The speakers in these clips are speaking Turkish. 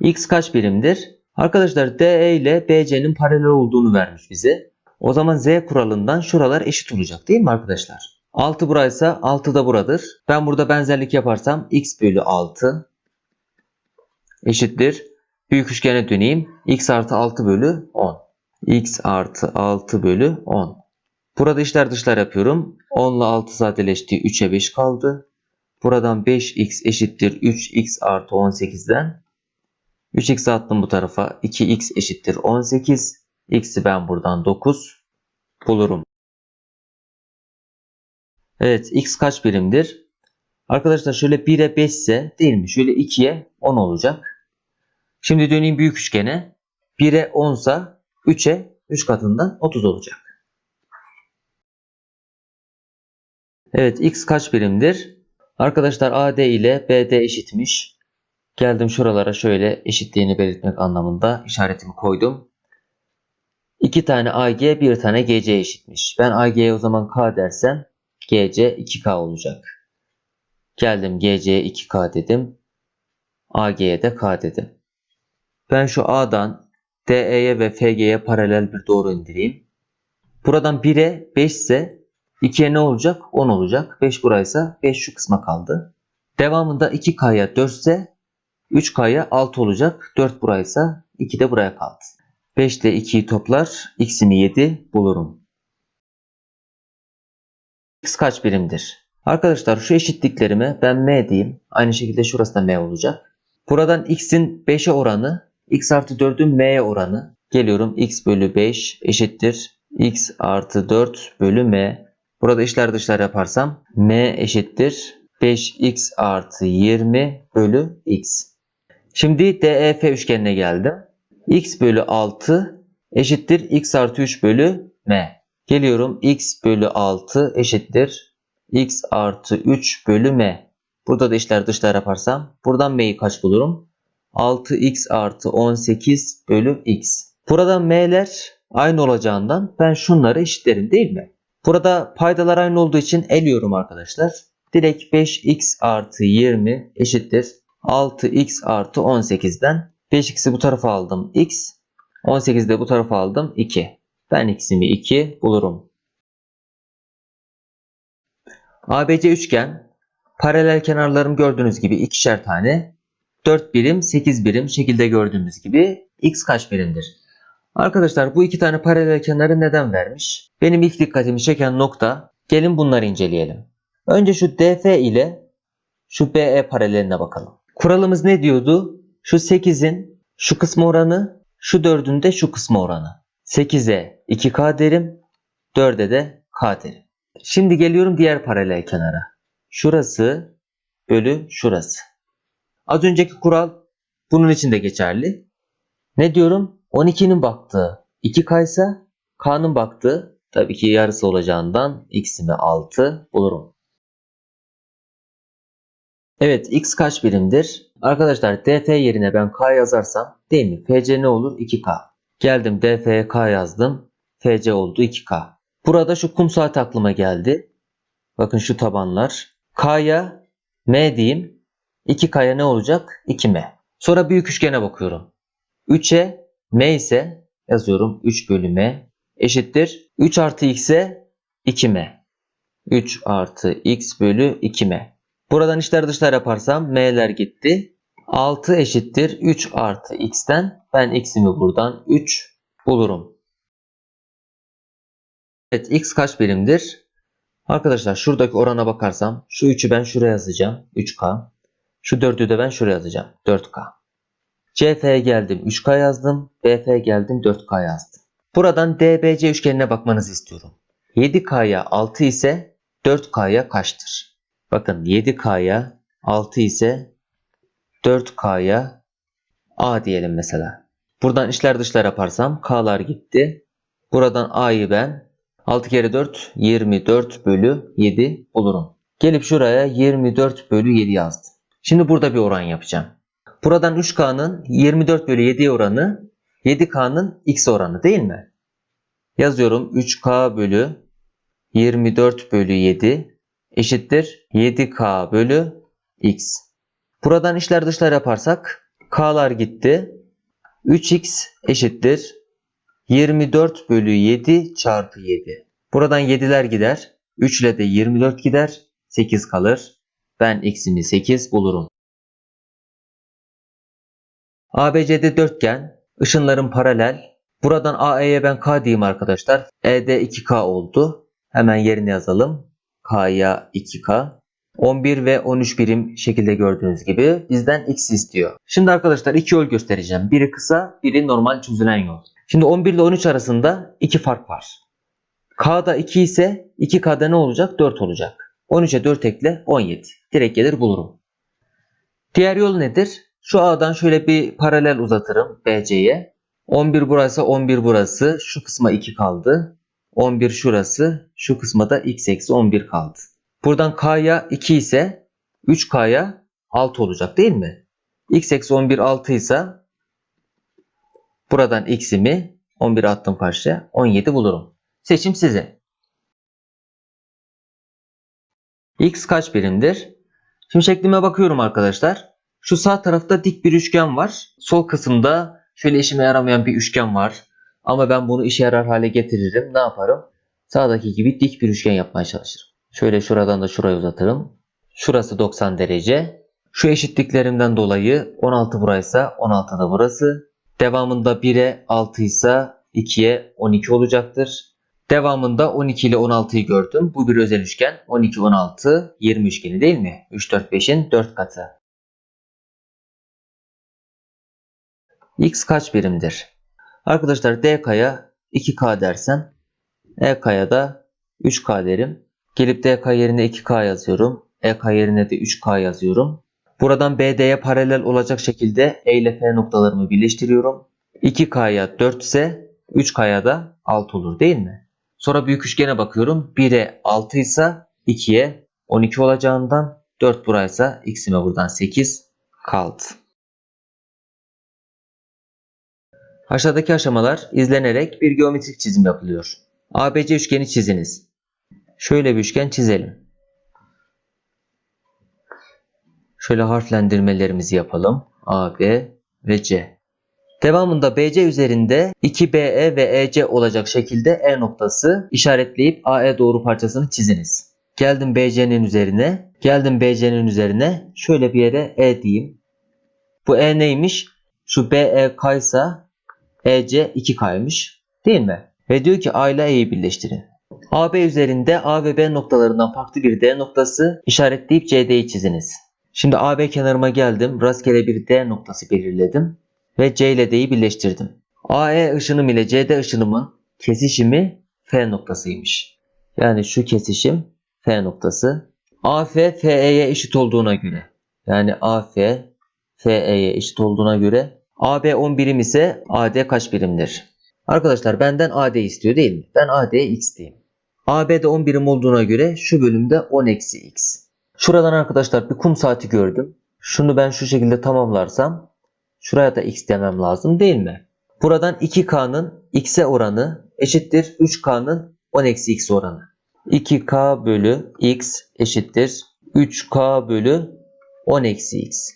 X kaç birimdir? Arkadaşlar DE ile BC'nin paralel olduğunu vermiş bize. O zaman Z kuralından şuralar eşit olacak değil mi arkadaşlar? 6 buraysa 6 da buradır. Ben burada benzerlik yaparsam x bölü 6 eşittir. Büyük üçgene döneyim. x artı 6 bölü 10. x artı 6 bölü 10. Burada işler dışlar yapıyorum. 10 ile 6 sadeleşti. 3'e 5 kaldı. Buradan 5x eşittir 3x artı 18'den 3x attım bu tarafa. 2x eşittir 18. X'i ben buradan 9 bulurum. Evet x kaç birimdir? Arkadaşlar şöyle 1'e 5 ise değil mi? Şöyle 2'ye 10 olacak. Şimdi döneyim büyük üçgene. 1'e 10 ise 3'e 3 katından 30 olacak. Evet x kaç birimdir? Arkadaşlar AD ile BD eşitmiş. Geldim şuralara şöyle eşitliğini belirtmek anlamında işaretimi koydum. 2 tane AG bir tane GC eşitmiş. Ben AG'ye o zaman K dersem GC 2K olacak. Geldim GC'ye 2K dedim. AG'ye de K dedim. Ben şu A'dan DE'ye ve FG'ye paralel bir doğru indireyim. Buradan 1'e 5 ise 2'ye ne olacak? 10 olacak. 5 buraysa 5 şu kısma kaldı. Devamında 2K'ya 4 ise 3K'ya 6 olacak. 4 buraysa 2 de buraya kaldı. 5 ile 2'yi toplar. X'imi 7 bulurum. X kaç birimdir? Arkadaşlar şu eşitliklerime ben M diyeyim. Aynı şekilde şurası da M olacak. Buradan X'in 5'e oranı, X artı 4'ün M'ye oranı. Geliyorum X bölü 5 eşittir. X artı 4 bölü M. Burada işler dışlar yaparsam M eşittir. 5X artı 20 bölü X. Şimdi DEF üçgenine geldim. X bölü 6 eşittir. X artı 3 bölü M. Geliyorum x bölü 6 eşittir. x artı 3 bölü m. Burada da işler dışlar yaparsam buradan m'yi kaç bulurum? 6x artı 18 bölü x. Burada m'ler aynı olacağından ben şunları eşitlerim değil mi? Burada paydalar aynı olduğu için eliyorum arkadaşlar. Direkt 5x artı 20 eşittir. 6x artı 18'den 5x'i bu tarafa aldım x. 18'i de bu tarafa aldım 2. Ben x'imi 2 bulurum. ABC üçgen paralel kenarlarım gördüğünüz gibi ikişer tane 4 birim 8 birim şekilde gördüğünüz gibi x kaç birimdir? Arkadaşlar bu iki tane paralel kenarı neden vermiş? Benim ilk dikkatimi çeken nokta gelin bunları inceleyelim. Önce şu DF ile şu BE paraleline bakalım. Kuralımız ne diyordu? Şu 8'in şu kısmı oranı, şu 4'ün de şu kısmı oranı. 8'e 2K derim. 4'e de K derim. Şimdi geliyorum diğer paralel kenara. Şurası bölü şurası. Az önceki kural bunun için de geçerli. Ne diyorum? 12'nin baktığı 2K ise K'nın baktığı tabii ki yarısı olacağından x'imi 6 bulurum. Evet x kaç birimdir? Arkadaşlar df yerine ben k yazarsam değil mi? fc ne olur? 2k. Geldim DF'ye K yazdım. FC oldu 2K. Burada şu kum saati aklıma geldi. Bakın şu tabanlar. K'ya M diyeyim. 2K'ya ne olacak? 2M. Sonra büyük üçgene bakıyorum. 3'e M ise yazıyorum 3 bölü M eşittir. 3 artı X'e 2M. 3 artı X bölü 2M. Buradan içler dışlar yaparsam M'ler gitti. 6 eşittir 3 artı x'ten ben x'imi buradan 3 bulurum. Evet x kaç birimdir? Arkadaşlar şuradaki orana bakarsam şu 3'ü ben şuraya yazacağım 3k. Şu 4'ü de ben şuraya yazacağım 4k. CF'ye geldim 3k yazdım. BF geldim 4k yazdım. Buradan DBC üçgenine bakmanızı istiyorum. 7k'ya 6 ise 4k'ya kaçtır? Bakın 7k'ya 6 ise 4K'ya A diyelim mesela. Buradan içler dışlar yaparsam K'lar gitti. Buradan A'yı ben 6 kere 4 24 bölü 7 bulurum. Gelip şuraya 24 bölü 7 yazdım. Şimdi burada bir oran yapacağım. Buradan 3K'nın 24 bölü 7 oranı 7K'nın X oranı değil mi? Yazıyorum 3K bölü 24 bölü 7 eşittir 7K bölü X. Buradan işler dışlar yaparsak K'lar gitti. 3x eşittir 24 bölü 7 çarpı 7. Buradan 7'ler gider. 3 ile de 24 gider. 8 kalır. Ben x'imi 8 bulurum. ABCD dörtgen. ışınların paralel. Buradan AE'ye ben K diyeyim arkadaşlar. ED 2K oldu. Hemen yerine yazalım. K'ya 2K. 11 ve 13 birim şekilde gördüğünüz gibi bizden x istiyor. Şimdi arkadaşlar iki yol göstereceğim. Biri kısa, biri normal çözülen yol. Şimdi 11 ile 13 arasında iki fark var. K'da 2 ise 2K'da ne olacak? 4 olacak. 13'e 4 ekle 17. Direkt gelir bulurum. Diğer yol nedir? Şu A'dan şöyle bir paralel uzatırım BC'ye. 11 burası 11 burası. Şu kısma 2 kaldı. 11 şurası. Şu kısma da x eksi 11 kaldı. Buradan K'ya 2 ise 3K'ya 6 olacak değil mi? x eksi 11 6 ise buradan x'imi 11 attım karşıya 17 bulurum. Seçim size. x kaç birimdir? Şimdi şeklime bakıyorum arkadaşlar. Şu sağ tarafta dik bir üçgen var. Sol kısımda şöyle işime yaramayan bir üçgen var. Ama ben bunu işe yarar hale getiririm. Ne yaparım? Sağdaki gibi dik bir üçgen yapmaya çalışırım. Şöyle şuradan da şuraya uzatırım. Şurası 90 derece. Şu eşitliklerimden dolayı 16 buraysa 16 da burası. Devamında 1'e 6 ise 2'ye 12 olacaktır. Devamında 12 ile 16'yı gördüm. Bu bir özel üçgen. 12, 16, 20 üçgeni değil mi? 3, 4, 5'in 4 katı. X kaç birimdir? Arkadaşlar DK'ya 2K dersem EK'ya da 3K derim. Gelip DK yerine 2K yazıyorum. EK yerine de 3K yazıyorum. Buradan BD'ye paralel olacak şekilde E ile F noktalarımı birleştiriyorum. 2K'ya 4 ise 3K'ya da 6 olur değil mi? Sonra büyük üçgene bakıyorum. 1'e 6 ise 2'ye 12 olacağından 4 buraysa x'ime buradan 8 kaldı. Aşağıdaki aşamalar izlenerek bir geometrik çizim yapılıyor. ABC üçgeni çiziniz. Şöyle bir üçgen çizelim. Şöyle harflendirmelerimizi yapalım. A, B ve C. Devamında BC üzerinde 2BE ve EC olacak şekilde E noktası işaretleyip AE doğru parçasını çiziniz. Geldim BC'nin üzerine. Geldim BC'nin üzerine. Şöyle bir yere E diyeyim. Bu E neymiş? Şu BE kaysa EC 2K'ymış. Değil mi? Ve diyor ki A ile E'yi birleştirin. AB üzerinde A ve B noktalarından farklı bir D noktası işaretleyip CD'yi çiziniz. Şimdi AB kenarıma geldim. Rastgele bir D noktası belirledim. Ve C ile D'yi birleştirdim. AE ışınım ile CD ışınımın kesişimi F noktasıymış. Yani şu kesişim F noktası. AF FE'ye eşit olduğuna göre. Yani AF FE'ye eşit olduğuna göre AB 10 birim ise AD kaç birimdir? Arkadaşlar benden AD istiyor değil mi? Ben AD'ye x diyeyim. AB'de 10 birim olduğuna göre şu bölümde 10 eksi x. Şuradan arkadaşlar bir kum saati gördüm. Şunu ben şu şekilde tamamlarsam şuraya da x demem lazım değil mi? Buradan 2k'nın x'e oranı eşittir 3k'nın 10 eksi x oranı. 2k bölü x eşittir 3k bölü 10 eksi x.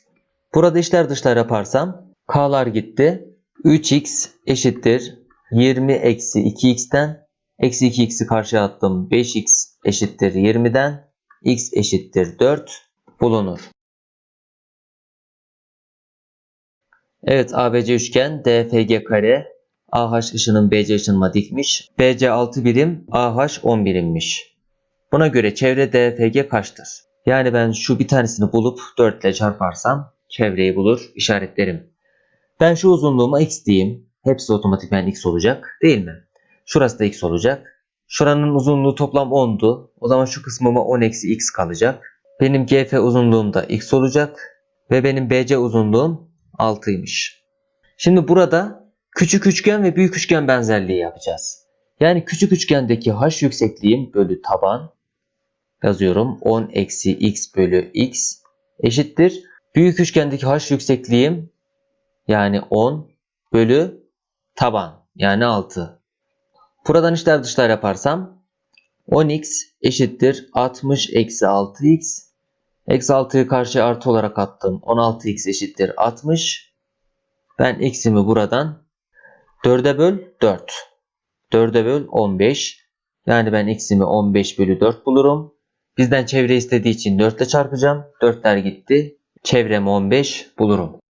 Burada işler dışlar yaparsam k'lar gitti. 3x eşittir 20 eksi 2x'ten eksi 2x'i karşıya attım. 5x eşittir 20'den x eşittir 4 bulunur. Evet ABC üçgen DFG kare AH ışının BC ışınıma dikmiş. BC 6 birim AH 10 birimmiş. Buna göre çevre DFG kaçtır? Yani ben şu bir tanesini bulup 4 ile çarparsam çevreyi bulur işaretlerim. Ben şu uzunluğuma x diyeyim. Hepsi otomatikman x olacak değil mi? Şurası da x olacak. Şuranın uzunluğu toplam 10'du. O zaman şu kısmıma 10 eksi x kalacak. Benim GF uzunluğum da x olacak. Ve benim BC uzunluğum 6'ymış. Şimdi burada küçük üçgen ve büyük üçgen benzerliği yapacağız. Yani küçük üçgendeki h yüksekliğim bölü taban yazıyorum. 10 eksi x bölü x eşittir. Büyük üçgendeki h yüksekliğim yani 10 bölü taban yani 6. Buradan işler dışlar yaparsam 10x eşittir 60 eksi 6x. Eksi 6'yı karşıya artı olarak attım. 16x eşittir 60. Ben x'imi buradan 4'e böl 4. 4'e böl 15. Yani ben x'imi 15 bölü 4 bulurum. Bizden çevre istediği için 4 ile çarpacağım. 4'ler gitti. Çevremi 15 bulurum.